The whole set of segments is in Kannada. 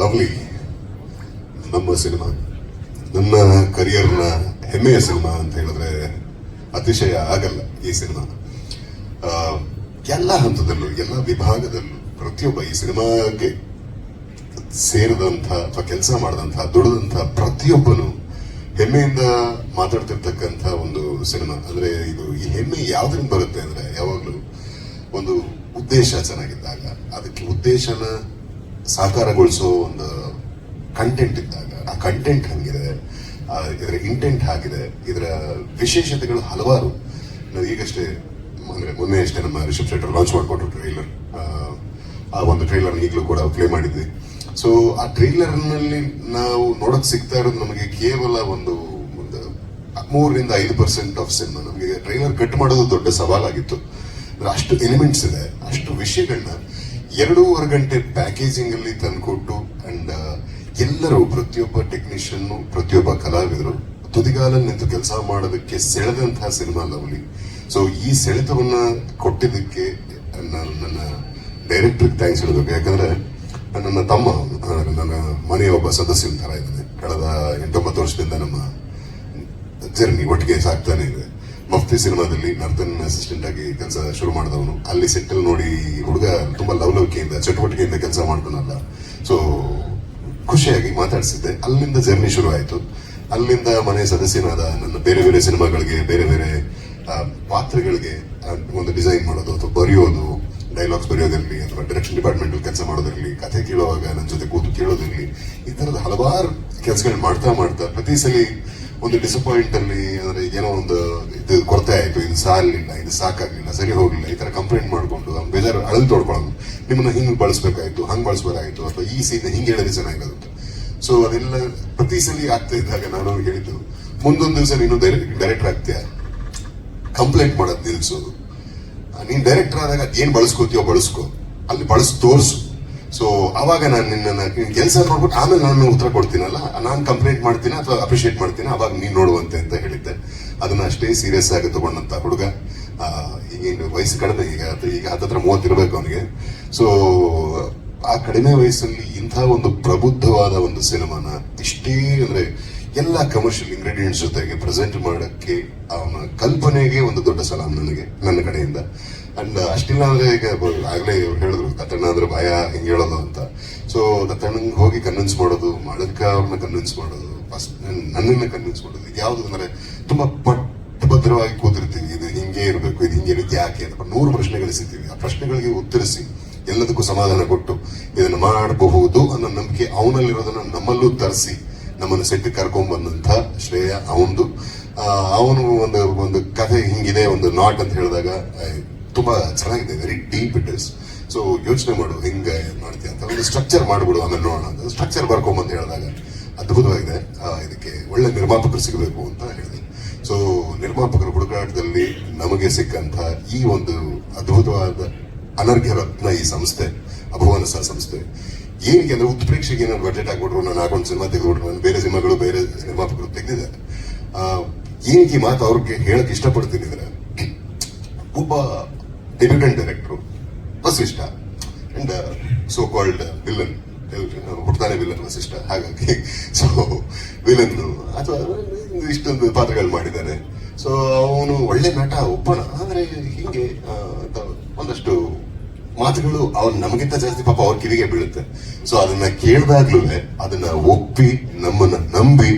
ಲವ್ಲಿ ನಮ್ಮ ಸಿನಿಮಾ. ನನ್ನ ಕರಿಯರ್ನ ಹೆಮ್ಮೆಯ ಸಿನಿಮಾ ಅಂತ ಹೇಳಿದ್ರೆ ಅತಿಶಯ ಆಗಲ್ಲ ಈ ಸಿನಿಮಾ. ಎಲ್ಲ ಹಂತದಲ್ಲೂ, ಎಲ್ಲ ವಿಭಾಗದಲ್ಲೂ, ಪ್ರತಿಯೊಬ್ಬ ಈ ಸಿನಿಮಾಗೆ ಸೇರಿದಂಥ ಅಥವಾ ಕೆಲಸ ಮಾಡಿದಂಥ, ದುಡಿದಂಥ ಪ್ರತಿಯೊಬ್ಬನು ಹೆಮ್ಮೆಯಿಂದ ಮಾತಾಡ್ತಿರ್ತಕ್ಕಂಥ ಒಂದು ಸಿನಿಮಾ. ಅಂದರೆ ಇದು ಈ ಹೆಮ್ಮೆ ಯಾವ್ದ್ರಿಂದ ಬರುತ್ತೆ ಅಂದರೆ ಯಾವಾಗಲೂ ಒಂದು ಉದ್ದೇಶ ಚೆನ್ನಾಗಿದ್ದಾಗ, ಅದಕ್ಕೆ ಉದ್ದೇಶನ ಸಾಕಾರಗೊಳಿಸೋ ಒಂದು ಕಂಟೆಂಟ್ ಇದ್ದಾಗ, ಆ ಕಂಟೆಂಟ್ ಹಂಗಿದೆ ಇದರ ಇಂಟೆಂಟ್ ಆಗಿದೆ ಇದರ ವಿಶೇಷತೆಗಳು ಹಲವಾರು. ನಾವು ಈಗಷ್ಟೇ, ಅಂದ್ರೆ ಮೊನ್ನೆ ಅಷ್ಟೇ ನಮ್ಮ ರಿಷಬ್ ಶೆಟ್ಟರ್ ಲಾಂಚ್ ಮಾಡಿಕೊಟ್ರು ಟ್ರೈಲರ್ ಆ ಒಂದು ಟ್ರೈಲರ್ ಈಗಲೂ ಕೂಡ ಪ್ಲೇ ಮಾಡಿದ್ವಿ. ಸೊ ಆ ಟ್ರೈಲರ್ನಲ್ಲಿ ನಾವು ನೋಡಕ್ ಸಿಗ್ತಾ ಇರೋದು ನಮಗೆ ಕೇವಲ ಒಂದು ಒಂದು ಮೂರರಿಂದ ಐದು ಪರ್ಸೆಂಟ್ ಆಫ್ ಸಿನಿಮಾ ನಮಗೆ ಟ್ರೈಲರ್ ಕಟ್ ಮಾಡೋದು ದೊಡ್ಡ ಸವಾಲಾಗಿತ್ತು. ಅಷ್ಟು ಎಲಿಮೆಂಟ್ಸ್ ಇದೆ, ಅಷ್ಟು ವಿಷಯಗಳನ್ನ ಎರಡೂವರೆ ಗಂಟೆ ಪ್ಯಾಕೇಜಿಂಗ್ ಅಲ್ಲಿ ತಂದ್ಕೊಟ್ಟು ಅಂಡ್ ಎಲ್ಲರೂ ಪ್ರತಿಯೊಬ್ಬ ಟೆಕ್ನಿಷಿಯನ್ ಪ್ರತಿಯೊಬ್ಬ ಕಲಾವಿದರು ತುದಿಗಾಲಲ್ಲಿ ನಿಂತು ಕೆಲಸ ಮಾಡೋದಕ್ಕೆ ಸೆಳೆದಂತಹ ಸಿನಿಮಾ ಲವ್ಲಿ. ಸೊ ಈ ಸೆಳೆತವನ್ನ ಕೊಟ್ಟಿದ್ದಕ್ಕೆ ನಾನು ನನ್ನ ಡೈರೆಕ್ಟರ್ ಥ್ಯಾಂಕ್ಸ್ ಹೇಳಬೇಕು ಯಾಕಂದ್ರೆ ನನ್ನ ತಮ್ಮ ನನ್ನ ಮನೆಯ ಒಬ್ಬ ಸದಸ್ಯನ ತರ ಇದ್ದಾನೆ. ಕಳೆದ ಎಂಟೊಂಬತ್ತು ವರ್ಷದಿಂದ ನಮ್ಮ ಜರ್ನಿ ಒಟ್ಟಿಗೆ ಸಾಕ್ತಾನೆ ಇದೆ. ಮಫ್ತಿ ಸಿನಿಮಾದಲ್ಲಿ ನರ್ತನ್ ಅಸಿಸ್ಟೆಂಟ್ ಆಗಿ ಕೆಲಸ ಶುರು ಮಾಡಿದವನು. ಅಲ್ಲಿ ಸೆಟ್ಟಲ್ ನೋಡಿ ಹುಡುಗ ತುಂಬಾ ಲವಲವಿಕೆಯಿಂದ, ಚಟುವಟಿಕೆಯಿಂದ ಕೆಲಸ ಮಾಡ್ತಾನಲ್ಲ. ಸೊ ಖುಷಿಯಾಗಿ ಮಾತಾಡಿಸಿದ್ದೆ. ಅಲ್ಲಿಂದ ಜರ್ನಿ ಶುರು ಆಯ್ತು. ಅಲ್ಲಿಂದ ಮನೆ ಸದಸ್ಯನಾದ ನನ್ನ ಬೇರೆ ಬೇರೆ ಸಿನಿಮಾಗಳಿಗೆ, ಬೇರೆ ಬೇರೆ ಪಾತ್ರಗಳಿಗೆ ಒಂದು ಡಿಸೈನ್ ಮಾಡೋದು ಅಥವಾ ಬರೆಯೋದು ಡೈಲಾಗ್ಸ್ ಬರೆಯೋದಿರಲಿ ಅಥವಾ ಡೈರೆಕ್ಷನ್ ಡಿಪಾರ್ಟ್ಮೆಂಟ್ ಕೆಲಸ ಮಾಡೋದಿರಲಿ, ಕಥೆ ಕೇಳುವಾಗ ನನ್ನ ಜೊತೆ ಕೂತು ಕೇಳೋದಿರಲಿ, ಈ ತರದ ಹಲವಾರು ಕೆಲಸಗಳು ಮಾಡ್ತಾ ಮಾಡ್ತಾ ಪ್ರತಿ ಸಲ ಒಂದು ಡಿಸಪಾಯಿಂಟ್ ಅಲ್ಲಿ ಅಂದ್ರೆ ಏನೋ ಒಂದು ಇದು ಕೊರತೆ ಆಯ್ತು, ಇದು ಸಾಲಿಲ್ಲ, ಇದು ಸಾಕಾಗಲಿಲ್ಲ, ಸರಿ ಹೋಗಲಿಲ್ಲ, ಈ ತರ ಕಂಪ್ಲೇಂಟ್ ಮಾಡ್ಕೊಂಡು ಅವ್ನು ಬೇಜಾರು ಅಳಲ್ ತೊಡ್ಕೊಳ್ಳೋದು ನಿಮ್ಮನ್ನ ಹಿಂಗ್ ಬಳಸ್ಬೇಕಾಯ್ತು, ಹಂಗ್ ಬಳಸ್ಬೇಕಾಯ್ತು ಅಥವಾ ಈ ಸೀನ್ ಹಿಂಗ್ ಹೇಳಿದ್ರೆ ಚೆನ್ನಾಗಿರುತ್ತೆ. ಸೊ ಅದೆಲ್ಲ ಪ್ರತಿ ಸಲ ಆಗ್ತಾ ಇದ್ದಾಗ ನಾನು ಅವ್ರಿಗೆ ಹೇಳಿದ್ದು, ಮುಂದೊಂದು ದಿವಸ ನೀನು ಡೈರೆಕ್ಟರ್ ಆಗ್ತೀಯ? ಕಂಪ್ಲೇಂಟ್ ಮಾಡೋದು ನಿಲ್ಸೋದು. ನೀನ್ ಡೈರೆಕ್ಟರ್ ಆದಾಗ ಏನ್ ಬಳಸ್ಕೋತೀಯೋ ಬಳಸ್ಕೋ. ಅಲ್ಲಿ ಬಳಸ್, ತೋರ್ಸು. ಸೊ ಅವಾಗ ನಾನು ನಿನ್ನ ಕೆಲಸ ನೋಡ್ಬಿಟ್ಟು ಆಮೇಲೆ ನಾನು ಉತ್ತರ ಕೊಡ್ತೀನಲ್ಲ? ನಾನು ಕಂಪ್ಲೇಂಟ್ ಮಾಡ್ತೀನಿ ಅಥವಾ ಅಪ್ರಿಶಿಯೇಟ್ ಮಾಡ್ತೀನಿ? ಅವಾಗ ನೀನು ನೋಡುವಂತೆ ಅಂತ ಹೇಳಿದ್ದೆ. ಅದನ್ನ ಅಷ್ಟೇ ಸೀರಿಯಸ್ ಆಗಿ ತಗೊಂಡಂತ ಹುಡುಗ. ಈಗೇನು ವಯಸ್ಸು ಕಡಿಮೆ, ಈಗ ಈಗ ಹತ್ತತ್ರ ಮೂವತ್ತಿರಬೇಕು ಅವನಿಗೆ. ಸೊ ಆ ಕಡಿಮೆ ವಯಸ್ಸಲ್ಲಿ ಇಂಥ ಒಂದು ಪ್ರಬುದ್ಧವಾದ ಒಂದು ಸಿನಿಮಾನ ಇಷ್ಟೇ ಅಂದ್ರೆ ಎಲ್ಲ ಕಮರ್ಷಿಯಲ್ ಇಂಗ್ರೀಡಿಯೆಂಟ್ಸ್ ಜೊತೆಗೆ ಪ್ರೆಸೆಂಟ್ ಮಾಡೋಕ್ಕೆ ಅವನ ಕಲ್ಪನೆಗೆ ಒಂದು ದೊಡ್ಡ ಸಲಾಮ್ ನನಗೆ, ನನ್ನ ಕಡೆಯಿಂದ. ಅಂಡ್ ಅಷ್ಟಿಲ್ಲ ಅಂದ್ರೆ ಈಗ ಆಗ್ಲೇ ಹೇಳಿದ್ರು, ದತ್ತಣ್ಣ ಅಂದ್ರೆ ಭಯ, ಹಿಂಗೆ ಹೇಳೋದು ಅಂತ. ಸೊ ದತ್ತಣ್ಣಂಗೆ ಹೋಗಿ ಕನ್ವಿನ್ಸ್ ಮಾಡೋದು ಮಾಡಕ್ಕ ಅವ್ರನ್ನ ಕನ್ವಿನ್ಸ್ ಮಾಡೋದು, ಫಸ್ಟ್ ನನ್ನನ್ನ ಕನ್ವಿನ್ಸ್ ಮಾಡೋದು. ಯಾವುದು ಅಂದ್ರೆ ತುಂಬಾ ಪಟ್ಟಭದ್ರವಾಗಿ ಕೂತಿರ್ತೀವಿ. ಇದು ಹಿಂಗೆ ಇರಬೇಕು, ಇದು ಹಿಂಗೆ ಇರುತ್ತೆ, ಯಾಕೆ ಅಂತ. ನೂರು ಪ್ರಶ್ನೆಗಳು ಸಿಗ್ತೀವಿ ಆ ಪ್ರಶ್ನೆಗಳಿಗೆ ಉತ್ತರಿಸಿ, ಎಲ್ಲದಕ್ಕೂ ಸಮಾಧಾನ ಕೊಟ್ಟು ಇದನ್ನು ಮಾಡಬಹುದು ಅನ್ನೋ ನಂಬಿಕೆ ಅವನಲ್ಲಿರೋದನ್ನ ನಮ್ಮಲ್ಲೂ ತರಿಸಿ ನಮ್ಮನ್ನು ಸೆಟ್ ಕರ್ಕೊಂಡ್ ಬಂದಂತ ಶ್ರೇಯ, ಅವನದು. ಅವನು ಒಂದು ಒಂದು ಕಥೆ ಹಿಂಗಿದೆ, ಒಂದು ನಾಟ್ ಅಂತ ಹೇಳಿದಾಗ ತುಂಬ ಚೆನ್ನಾಗಿದೆ very deep it is so ಯೋಚನೆ ಮಾಡು, ಹೆಂಗೆ ಮಾಡ್ತೀಯ ಅಂತ. ಒಂದು ಸ್ಟ್ರಕ್ಚರ್ ಮಾಡ್ಬಿಡು, ಆಮೇಲೆ ನೋಡೋಣ ಅಂತ. ಸ್ಟ್ರಕ್ಚರ್ ಬರ್ಕೊಂಬಂದು ಹೇಳಿದಾಗ, ಅದ್ಭುತವಾಗಿದೆ. ಇದಕ್ಕೆ ಒಳ್ಳೆ ನಿರ್ಮಾಪಕರು ಸಿಗಬೇಕು ಅಂತ ಹೇಳಿದೆ. ಸೊ ನಿರ್ಮಾಪಕರ ಹುಡುಕಾಟದಲ್ಲಿ ನಮಗೆ ಸಿಕ್ಕಂತ ಈ ಒಂದು ಅದ್ಭುತವಾದ ಅನರ್ಘ್ಯ ರತ್ನ ಈ ಸಂಸ್ಥೆ, ಅಭುವನಸ ಸಂಸ್ಥೆ ಏನಕ್ಕೆ ಅಂದ್ರೆ ಉತ್ಪ್ರೇಕ್ಷೆಗೆ ಏನಾದ್ರು ಬಜೆಟ್ ಆಗ್ಬಿಟ್ರು ನಾನು ಹಾಕೊಂಡು ಸಿನಿಮಾ ತೆಗೆದ್ಬಿಟ್ರು, ನಾನು ಬೇರೆ ಸಿನಿಮಾಗಳು ಬೇರೆ ನಿರ್ಮಾಪಕರು ತೆಗೆದಿದ್ದಾರೆ. ಏನಕ್ಕೆ ಮಾತು ಅವ್ರಿಗೆ ಹೇಳಕ್ ಇಷ್ಟಪಡ್ತೀನಿ ಅಂದ್ರೆ, ಒಬ್ಬ debutant director Vasishta and so called villain ಹುಡ್ತಾನೆ villain Vasishta. ಹಾಗಾಗಿ ಸೊ ವಿಲನ್ ಅಥವಾ ಇಷ್ಟೊಂದು ಪಾತ್ರಗಳು ಮಾಡಿದ್ದಾರೆ. ಸೊ ಅವನು ಒಳ್ಳೆ ನಟ, ಒಬ್ಬನ, ಆದರೆ ಹೀಗೆ ಒಂದಷ್ಟು ಮಾತುಗಳು ಅವ್ರು ನಮಗಿಂತ ಜಾಸ್ತಿ ಪಾಪ ಅವ್ರ ಕಿವಿಗೆ ಬೀಳುತ್ತೆ. ಸೊ ಅದನ್ನ ಕೇಳಿದಾಗ್ಲೂ ಅದನ್ನ ಒಪ್ಪಿ ನಮ್ಮನ್ನ ನಂಬಿ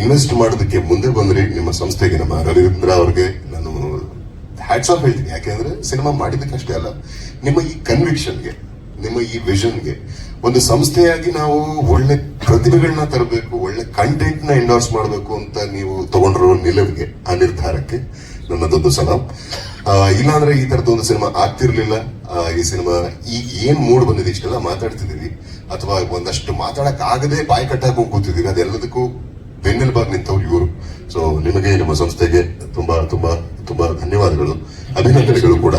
ಇನ್ವೆಸ್ಟ್ ಮಾಡೋದಕ್ಕೆ ಮುಂದೆ ಬಂದ್ರಿ ನಿಮ್ಮ ಸಂಸ್ಥೆಗೆ ನಮ್ಮ ರವೀಂದ್ರ ಅವ್ರಿಗೆ ನಾನು ಹ್ಯಾಟ್ಸ್ ಆಫ್ ಹೇಳ್ತೀನಿ. ಯಾಕೆಂದ್ರೆ ಸಿನಿಮಾ ಮಾಡಿದ್ದಕ್ಕೆ ಅಷ್ಟೇ ಅಲ್ಲ, ನಿಮ್ಮ ಈ ಕನ್ವಿಕ್ಷನ್ಗೆ ನಿಮ್ಮ ಈ ವಿಷನ್ಗೆ ಒಂದು ಸಂಸ್ಥೆಯಾಗಿ ನಾವು ಒಳ್ಳೆ ಪ್ರತಿಭೆಗಳನ್ನ ತರಬೇಕು, ಒಳ್ಳೆ ಕಂಟೆಂಟ್ನ ಎಂಡೋರ್ಸ್ ಮಾಡಬೇಕು ಅಂತ ನೀವು ತಗೊಂಡಿರೋ ನಿಲುವಿಗೆ, ಆ ನಿರ್ಧಾರಕ್ಕೆ ನನ್ನದೊಂದು ಸಲಾಂ. ಇಲ್ಲಾಂದ್ರೆ ಈ ತರದ ಒಂದು ಸಿನಿಮಾ ಆಗ್ತಿರ್ಲಿಲ್ಲ. ಈ ಸಿನಿಮಾ ಈಗ ಏನ್ ಮೂಡ್ ಬಂದಿದೆ ಇಷ್ಟೆಲ್ಲ ಮಾತಾಡ್ತಿದ್ದೀವಿ ಅಥವಾ ಒಂದಷ್ಟು ಮಾತಾಡಕ್ ಆಗದೆ ಬಾಯಿ ಕಟ್ಟಾಕೊಂಡು ಕೂತಿದೀವಿ ಅದೆಲ್ಲದಕ್ಕೂ ಬೆನ್ನೆಲುಬಾಗಿ ನಿಂತವ್ರು ಇವರು. ಸೊ ನಿಮಗೆ, ನಿಮ್ಮ ಸಂಸ್ಥೆಗೆ ತುಂಬಾ ತುಂಬಾ ತುಂಬಾ ಧನ್ಯವಾದಗಳು. ಅಭಿನಂದನೆಗಳು ಕೂಡ.